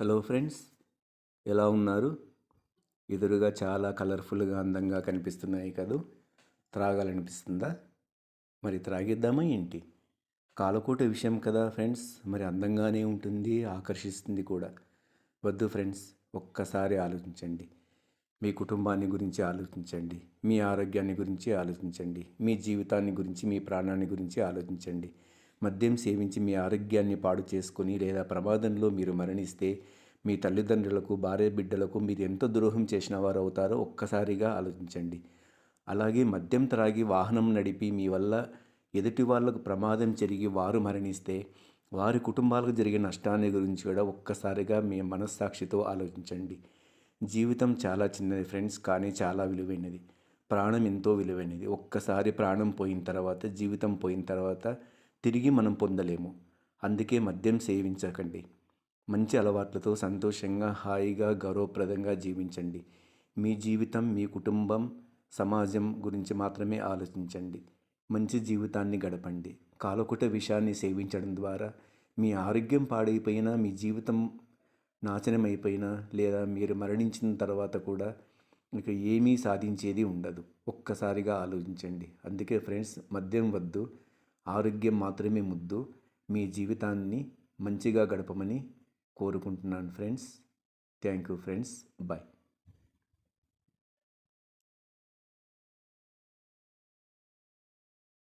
Hello friends ఎలా ఉన్నారు? ఎదురుగా చాలా కలర్ఫుల్గా అందంగా కనిపిస్తున్నాయి కదూ. త్రాగాలనిపిస్తుందా? మరి త్రాగిద్దామా ఏంటి? కాలకూట విషయం కదా ఫ్రెండ్స్ మరి అందంగానే ఉంటుంది ఆకర్షిస్తుంది కూడా. వద్దు ఫ్రెండ్స్ ఒక్కసారి ఆలోచించండి. మీ కుటుంబాన్ని గురించి ఆలోచించండి మీ ఆరోగ్యాన్ని గురించి ఆలోచించండి మీ జీవితాన్ని గురించి మీ ప్రాణాన్ని గురించి ఆలోచించండి. మద్యం సేవించి మీ ఆరోగ్యాన్ని పాడు చేసుకుని లేదా ప్రమాదంలో మీరు మరణిస్తే మీ తల్లిదండ్రులకు భార్య బిడ్డలకు మీరు ఎంత ద్రోహం చేసిన వారు అవుతారో ఒక్కసారిగా ఆలోచించండి. అలాగే మద్యం త్రాగి వాహనం నడిపి మీ వల్ల ఎదుటి వాళ్ళకు ప్రమాదం జరిగి వారు మరణిస్తే వారి కుటుంబాలకు జరిగే నష్టాన్ని గురించి కూడా ఒక్కసారిగా మీ మనస్సాక్షితో ఆలోచించండి. జీవితం చాలా చిన్నది ఫ్రెండ్స్ కానీ చాలా విలువైనది. ప్రాణం ఎంతో విలువైనది. ఒక్కసారి ప్రాణం పోయిన తర్వాత జీవితం పోయిన తర్వాత తిరిగి మనం పొందలేము. అందుకే మద్యం సేవించకండి. మంచి అలవాట్లతో సంతోషంగా హాయిగా గౌరవప్రదంగా జీవించండి. మీ జీవితం మీ కుటుంబం సమాజం గురించి మాత్రమే ఆలోచించండి. మంచి జీవితాన్ని గడపండి. కాలకుట విషయాన్ని సేవించడం ద్వారా మీ ఆరోగ్యం పాడైపోయినా మీ జీవితం నాశనమైపోయినా లేదా మీరు మరణించిన తర్వాత కూడా ఇక ఏమీ సాధించేది ఉండదు. ఒక్కసారిగా ఆలోచించండి. అందుకే ఫ్రెండ్స్ మద్యం వద్దు. ఆరోగ్యం మాత్రమే ముద్దు. మీ జీవితాన్ని మంచిగా గడపమని కోరుకుంటున్నాను friends. Thank you friends. Bye.